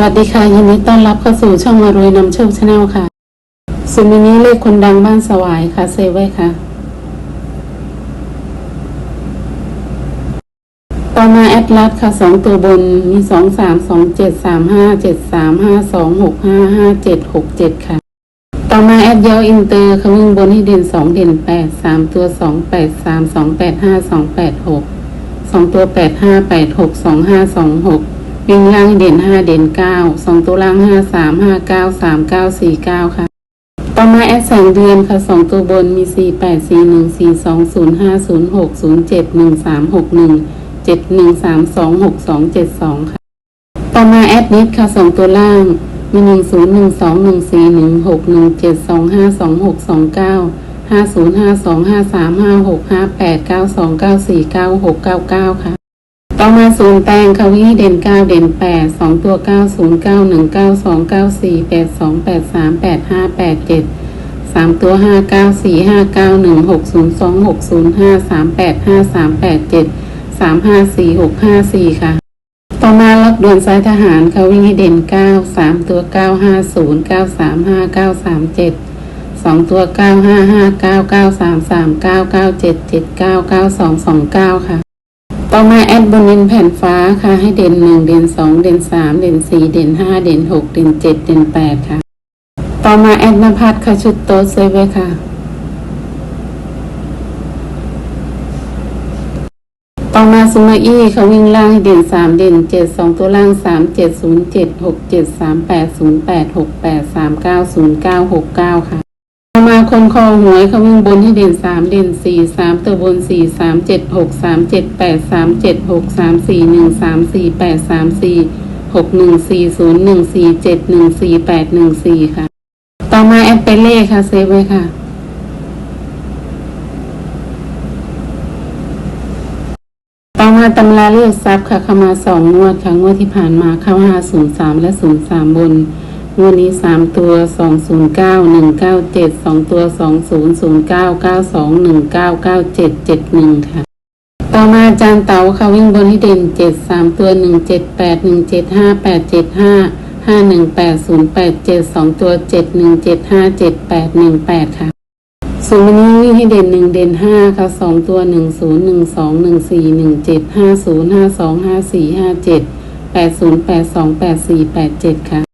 วัสดีค่ะ ยินดีต้อนรับเข้าสู่ช่องมารวยนำโชคชาแนลค่ะสุดมินี้เลขคนดังบ้านสวายค่ะ เซฟไว้ค่ะ ต่อมาแอดลัสค่ะสองตัวบนมีสองสามสองเจ็ดสามห้าเจ็ดสามห้าสองหกห้าห้าเจ็ดหกเจ็ดค่ะ ต่อมาแอดเยาอินเตอร์ค่ะวิ่งบนให้เด่นสองเด่นแปดสามตัวสองแปดสามสองแปดห้าสองแปดหกสองตัวแปดห้าแปดหกสองห้าสองหก วิ่งล่างเด่นห้าเด่นเก้าสองตัวล่างห้าสามห้าเก้าสามเก้าสี่เก้าค่ะ ต่อมาแอดแสงเดือนค่ะสองตัวบนมีสี่แปดสี่หนึ่งสี่สองศูนย์ห้าศูนย์หกศูนย์เจ็ดหนึ่งสามหกหนึ่งเจ็ดหนึ่งสามสองหกสองเจ็ดสองค่ะ ต่อมาแอดนิดค่ะสองตัวล่างมีหนึ่งศูนย์หนึ่งสองหนึ่งสี่หนึ่งหกหนึ่งเจ็ดสองห้าสองหกสองเก้าห้าศูนย์ห้าสองห้าสามห้าหกห้าแปดเก้าสองเก้าสี่เก้าหกเก้าเก้าค่ะ ต่อมาศูนย์แตงค่ะวิ่งเด่นเก้าเด่นแปดสองตัวเก้าศูนย์เก้าหนึ่งเก้าสองเก้าสี่แปดสองแปดสามแปดห้าแปดเจ็ดสามตัวห้าเก้าสี่ห้าเก้าหนึ่งหกศูนย์สองหกศูนย์ห้าสามแปดห้าสามแปดเจ็ดสามห้าสี่หกห้าสี่ค่ะ ต่อมาลักด่วนสายทหารเขาวิ่งเด่นเก้าสามตัวเก้าห้าศูนย์เก้าสามห้าเก้าสามเจ็ดสองตัวเก้าห้าห้าเก้าเก้าสามสามเก้าเก้าเจ็ดเจ็ดเก้าเก้าสองสองเก้าค่ะ ต่อมาแอดบนนินแผ่นฟ้าค่ะ ให้เด่นหนึ่งเด่นสองเด่นสามเด่นสี่เด่นห้าเด่นหกเด่นเจ็ดเด่นแปดค่ะ ต่อมาแอดนภัสค่ะชุดโต๊ะเซฟไว้ค่ะ ต่อมาซูมาอี้เขาวิ่งล่างให้เด่นสามเด่นเจ็ดสองตัวล่างสามเจ็ดศูนย์เจ็ดหกเจ็ดสามแปดศูนย์แปดหกแปดสามเก้าศูนย์เก้าหกเก้าค่ะ ต่อมาคนคอหวยเขาวิ่งบนให้เด่นสามเด่นสี่สามตัวบนสี่สามเจ็ดหกสามเจ็ดแปดสามเจ็ดหกสามสี่หนึ่งสามสี่แปดสามสี่หกหนึ่งสี่ศูนย์หนึ่งสี่เจ็ดหนึ่งสี่แปดหนึ่งสี่ค่ะ ต่อมาแอปเปเล่ค่ะเซฟไว้ค่ะ ต่อมาตำราเลือกทรัพย์ค่ะเข้ามาสองงวดค่ะงวดที่ผ่านมาเข้าห้าศูนย์สามและศูนย์สามบน วดนี้สามตัวสองศูนย์เก้าหนึ่งเก้าเจ็ดสองตัวสองศูนย์ศูนย์เก้าเก้าสองหนึ่งเก้าเก้าเจ็ดเจ็ดหนึ่งค่ะ ต่อมาอาจารย์เต๋าค่ะวิ่งบนให้เด่นเจ็ดสามตัวหนึ่งเจ็ดแปดหนึ่งเจ็ดห้าแปดเจ็ดห้าห้าหนึ่งแปดศูนย์แปดเจ็ดสองตัวเจ็ดหนึ่งเจ็ดห้าเจ็ดแปดหนึ่งแปดค่ะส่วนวันนี้วิ่งให้เด่นหนึ่งเด่นห้าค่ะสองตัวหนึ่งศูนย์หนึ่งสองหนึ่งสี่หนึ่งเจ็ดห้าศูนย์ห้าสองห้าสี่ห้าเจ็ดแปดศูนย์แปดสองแปดสี่แปดเจ็ดค่ะ